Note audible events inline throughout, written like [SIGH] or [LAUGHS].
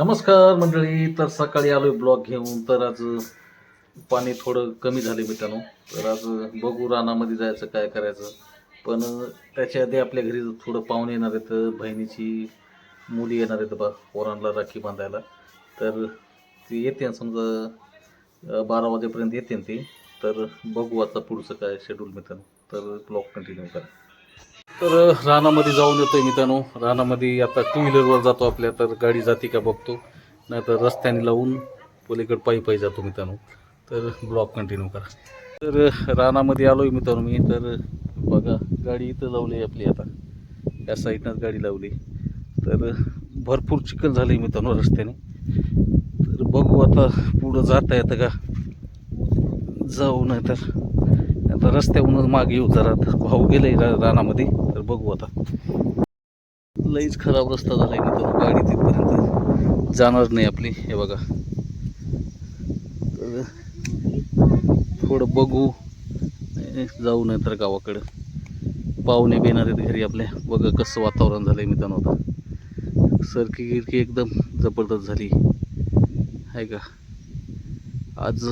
नमस्कार मंडळी तर सकाळी आलोय ब्लॉग घेऊन तर आज पाणी थोडं कमी झाले मित्रांनो. तर आज बघू रानामध्ये जायचं काय करायचं. पण त्याच्या आधी आपल्या घरी थोडं पाहुणे येणार आहेत बहिणीची मुली येणार आहेत बा पोरांना राखी बांधायला. तर ती येते समजा बारा वाजेपर्यंत येते ती. तर बघू आता पुढचं काय शेड्यूल मित्रांनो. तर ब्लॉग कंटिन्यू करा. तर रानामध्ये जाऊन येतोय मित्रांनो. रानामध्ये आता टू व्हीलरवर जातो आपल्या तर गाडी जाते का बघतो. नाहीतर रस्त्याने लावून पलीकडे पायी पायी जातो मित्रांनो. तर ब्लॉक कंटिन्यू करा. तर रानामध्ये आलो आहे मित्रांनो मी. तर बघा गाडी इथं लावली आहे आपली आता. या साईडनंच गाडी लावली. तर भरपूर चिखल झाली मित्रांनो रस्त्याने. तर बघू आता पुढं जाता येतं का? जाऊ नाही तर आता रस्त्याहूनच मागे येऊ जरा. तर भाऊ गेलं रा रानामध्ये. बघू आता. लईच खराब रस्ता झाला आहे तर गाडी तिथपर्यंत जाणार नाही आपली. हे बघा. तर थोडं बघू. जाऊ नाही तर गावाकडं. पाहुणे बेणार आहेत घरी आपल्या. बघा कसं वातावरण झालं आहे मित्रांनो आता. सरकी गिरकी एकदम जबरदस्त झाली. आहे का? आज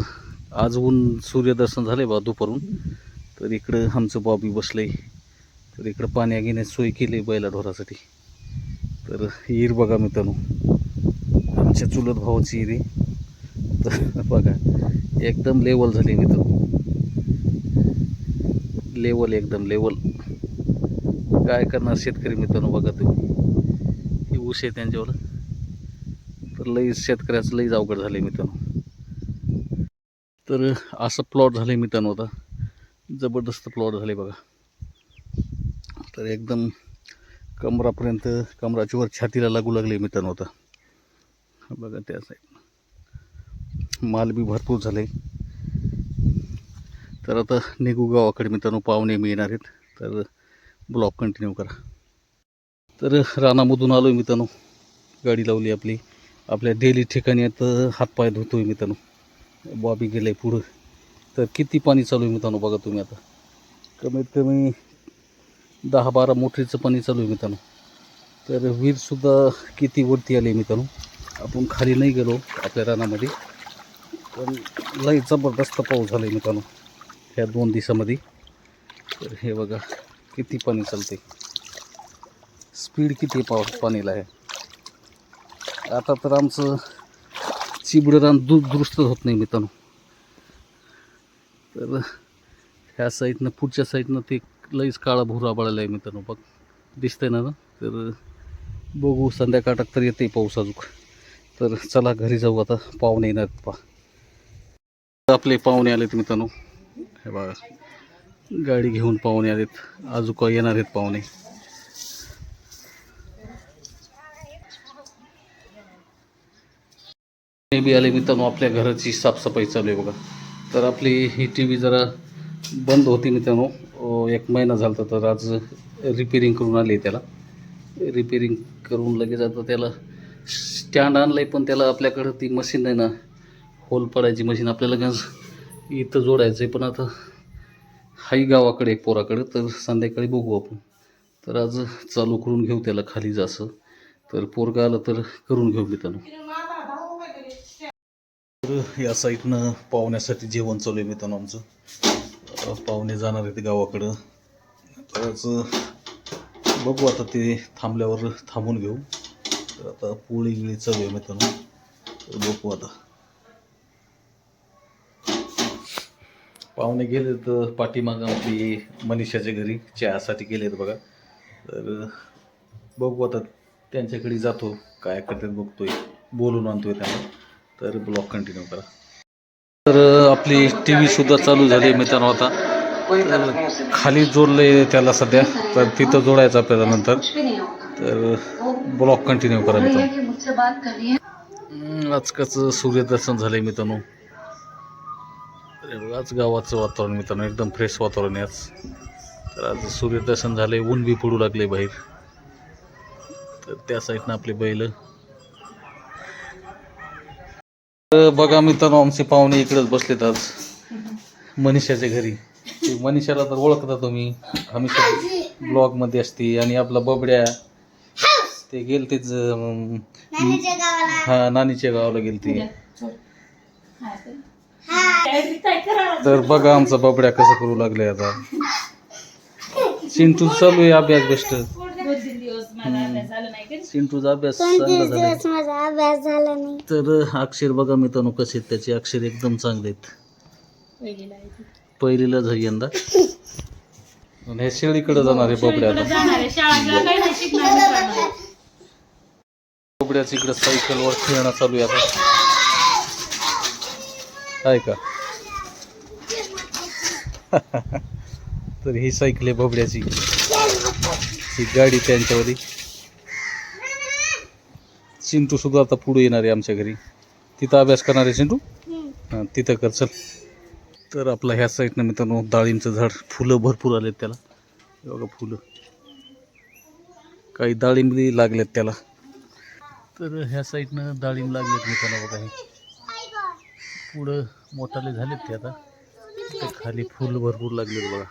आज ऊन सूर्यदर्शन आहे बा दुपारून. तर इकडं आमचं बॉबी आहे तर इकडं पाण्या घेण्याची सोय केली बैला ढोरासाठी. तर ईर बघा मित्रांनो आमच्या चुलत भावाची ईर आहे. तर बघा एकदम लेवल झाली मित्रांनो. लेवल एकदम लेवल काय करणार शेतकरी मित्रांनो बघा तुम्ही. ही ऊस आहे त्यांच्यावर. तर लई शेतकऱ्याचं लईच अवघड झाले मित्रांनो. तर असं प्लॉट झालं मित्रांनो आता. जबरदस्त प्लॉट झाले बघा. तर एकदम कमरापर्यंत कमराची वर छातीला लागू लागले मित्रांनो आता. बघा त्या साईड माल बी भरपूर झाले. तर आता निघू गावाकडे मित्रांनो पाहुणे मी येणार आहेत. तर ब्लॉक कंटिन्यू करा. तर रानामधून आलो मित्रांनो. गाडी लावली आपली. आपल्या डेली ठिकाणी आता हातपाय धुतोय मित्रांनो. बॉबी गेले पुढं. तर किती पाणी चालू आहे मित्रांनो बघा तुम्ही आता. कमीत कमी दहा बारा मोटरीचं पाणी चालू आहे मित्रांनो. तर विहीरसुद्धा किती वरती आली मित्रांनो. आपण खाली नाही गेलो आपल्या रानामध्ये. पण लई जबरदस्त पाऊस झाला आहे मित्रांनो. ह्या दोन दिवसामध्ये. तर हे बघा किती पाणी चालते स्पीड किती पाऊस पाणीला आहे. आता तर आमचं चिबडं रान दु दुरुस्त होत नाही मित्रांनो. तर ह्या साईडनं पुढच्या साईडनं ते लईच काळा भुरा बळायला आहे मित्रांनो बघ. दिसतंय ना तर बघू संध्याकाळात तर येते पाऊस अजून. तर चला घरी जाऊ आता. पाहुणे येणार आहेत पा आपले पाहुणे आलेत मित्रांनो. हे बघा. गाडी घेऊन पाहुणे आलेत. अजूक येणार आहेत पाहुणे. बी आले मित्रांनो आपल्या घराची साफसफाई चालू आहे बघा. तर आपली ही टी व्ही जरा बंद होती मित्रांनो. एक महिना झाला तर आज रिपेरिंग करून आली त्याला. रिपेरिंग करून लगेच आता त्याला स्टँड आणलं आहे पण त्याला आपल्याकडं ती मशीन आहे ना होल पडायची मशीन आपल्याला गंज इथं जोडायचं आहे पण आता हाई गावाकडे एक पोराकडे तर संध्याकाळी बघू आपण. तर आज चालू करून घेऊ त्याला खाली जासं. तर पोरगा आलं तर करून घेऊ मित्रांनो. तर या साईडनं पाहुण्यासाठी जेवण चालू आहे मित्रांनो आमचं. आज पाहुणे जाणार आहेत गावाकडं. तरच बघू आता ते थांबल्यावर थांबून घेऊ. तर आता पोळी गिळी चालू आहे मित्रांनो. तर बघू आता. पाहुणे गेले तर पाठीमाग आपली मनीषाच्या घरी. चहासाठी गेलेत बघा. तर बघू आता त्यांच्याकडे जातो. काय करतात बघतोय. बोलून आणतोय त्यांना. तर ब्लॉग कंटिन्यू करा. तर आपली टी व्हीसुद्धा चालू झाली मित्रांनो आता. खाली जोडलं आहे त्याला सध्या. तर तिथं जोडायचं आपल्याला नंतर. तर ब्लॉक कंटिन्यू करा मित्रांनो. आजकालचं सूर्यदर्शन झालंय मित्रांनो. आज गावाचं वातावरण मित्रांनो एकदम फ्रेश वातावरण आहे आज. तर आज सूर्यदर्शन झालंय ऊन बी पडू लागले बाहेर. तर त्या साईडनं आपले बैल. तर बघा मित्रांनो आमचे पाहुणे इकडेच बसलेत आज. मनीषाच्या घरी. ते मनीषाला तर ओळखता तुम्ही. हमेशा ब्लॉगमध्ये असते आणि आपला बबड्या. ते गेल तेच अं, नानीच्या गावाला. हा नानीच्या गावाला गेल ते हा तर बघा आमचा बाबड्या कसं करू लागले आता. चिंटू चालू आहे अभ्यास बेस्ट. चिंटूचा अभ्यास चांगला कोणतेच झाला दिवस माझा अभ्यास झाला नाही. तर अक्षर बघा मित्रांनो कसे आहेत त्याचे. अक्षर एकदम चांगले आहेत. पहिलीला झाली यंदा. आणि हे शेळीकडे जाणार आहे बोबड्या आता. बोबड्याच इकडे सायकलवर खेळणं चालू आहे आता. आहे का? [LAUGHS] तर ही सायकल आहे बोबड्याची. ही गाडी त्यांच्यावरी चिंटू सुद्धा आता पुढे येणार आहे आमच्या घरी. तिथं अभ्यास करणार आहे चिंटू हां तिथं कर चल. तर आपला ह्या साईडनं मित्रांनो डाळिंबचं झाड. फुलं भरपूर आलेत त्याला. बघा फुलं. काही डाळिंबी लागलेत त्याला. तर ह्या साईडनं डाळिंब लागलेत मित्रांनो बघा हे. पुढं मोठाले झालेत ते आता. ते खाली फुल भरपूर लागलेत बघा.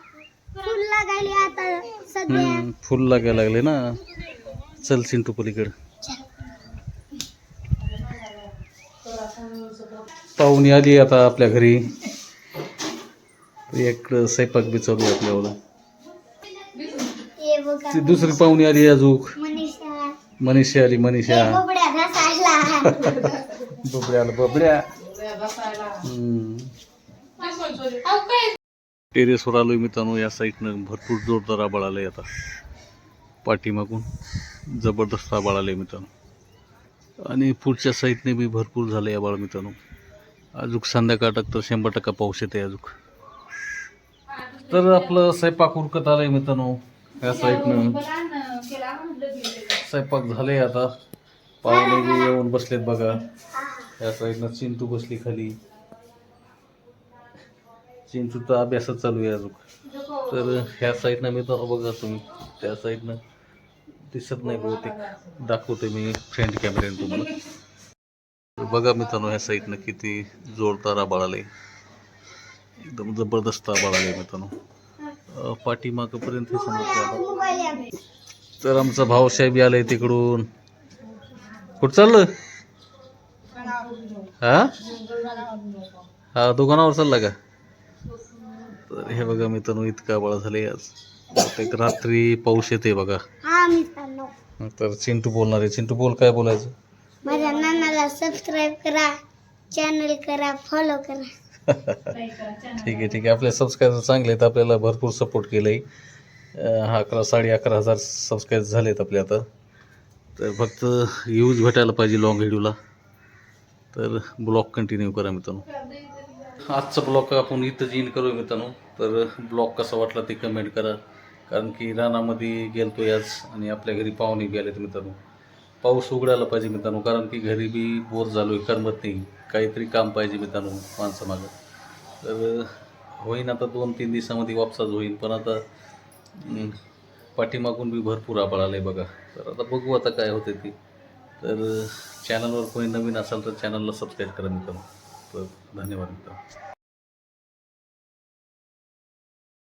फुल लागायला लागले ना. चल चिंटू पलीकडं. पाहुणी आली आता आपल्या घरी. एक स्वयंपाक बी चालू आहे आपल्यावर ती दुसरी पाहुणी आली अजूक मनीषा. आली मनीषा. हे बोबड्या [LAUGHS] आलं. टेरेसवर आलोय मित्रांनो या साईडनं भरपूर जोरदार आबाळ आलंय आता. पाठीमागून जबरदस्त आबाळ आलंय मित्रांनो. आणि पुढच्या साईडने बी भरपूर झालंय आबाळ मित्रांनो. अजूक संध्याकाळ तर शंभर टक्का पाऊस येते अजूक. तर आपलं स्वयंपाक उरकत आलंय मित्रांनो. या साईडनं स्वयंपाक झाले आता. पाहुणे येऊन बसलेत बघा. या साईडनं चिंतू बसली खाली. चिंचूचा अभ्यासच चालू आहे अजून तर ह्या साईडनं मी तर बघा तुम्ही. त्या साईडनं दिसत नाही बहुतेक. दाखवते मी फ्रंट कॅमेऱ्याने तुम्हाला. तर बघा मित्रांनो ह्या साईडनं किती जोरदार आबाळ आलंय. एकदम जबरदस्त आबाळ आलंय मित्रांनो. पाठीमागपर्यंत हे समजतं तर आमचा भाऊसाहेब आलाय तिकडून. कुठं चाललं? हा? हा दुकानावर चालला का? तर हे बघा मित्रांनो इतका बळा झाले आज. बहुतेक रात्री पाऊस येते बघा. हा तर चिंटू बोलणार आहे. चिंटू बोल काय बोलायचं? सबस्क्राईब करा चॅनल करा फॉलो करा. ठीक आहे ठीक आहे. आपले सबस्क्रायबर चांगले आहेत. आपल्याला भरपूर सपोर्ट केलं आहे हा अकरा साडे अकरा हजार सबस्क्राईब आहेत आपले आता. तर फक्त यूज भेटायला पाहिजे लॉंग व्हिडिओला तर ब्लॉग कंटिन्यू करा मित्रांनो. आजचा ब्लॉग आपण इथं जिन करू मित्रांनो. तर ब्लॉग कसा वाटला ते कमेंट करा. कारण की रानामध्ये गेलतो आज आणि आपल्या घरी पाहुणे बी आहेत मित्रांनो. पाऊस उघडायला पाहिजे मित्रांनो कारण की घरी बी बोर झालो आहे करमत नाही. काहीतरी काम पाहिजे मित्रांनो माणसामागं. तर होईन आता दोन तीन दिवसामध्ये वापसाच होईन पण आता पाठीमागून बी भरपूर आबाळ आलं आहे बघा. तर आता बघू आता काय होते ती. तर चॅनलवर कोणी नवीन असाल तर चॅनलला सबस्क्राईब करा मित्रांनो. तर धन्यवाद मित्रांनो.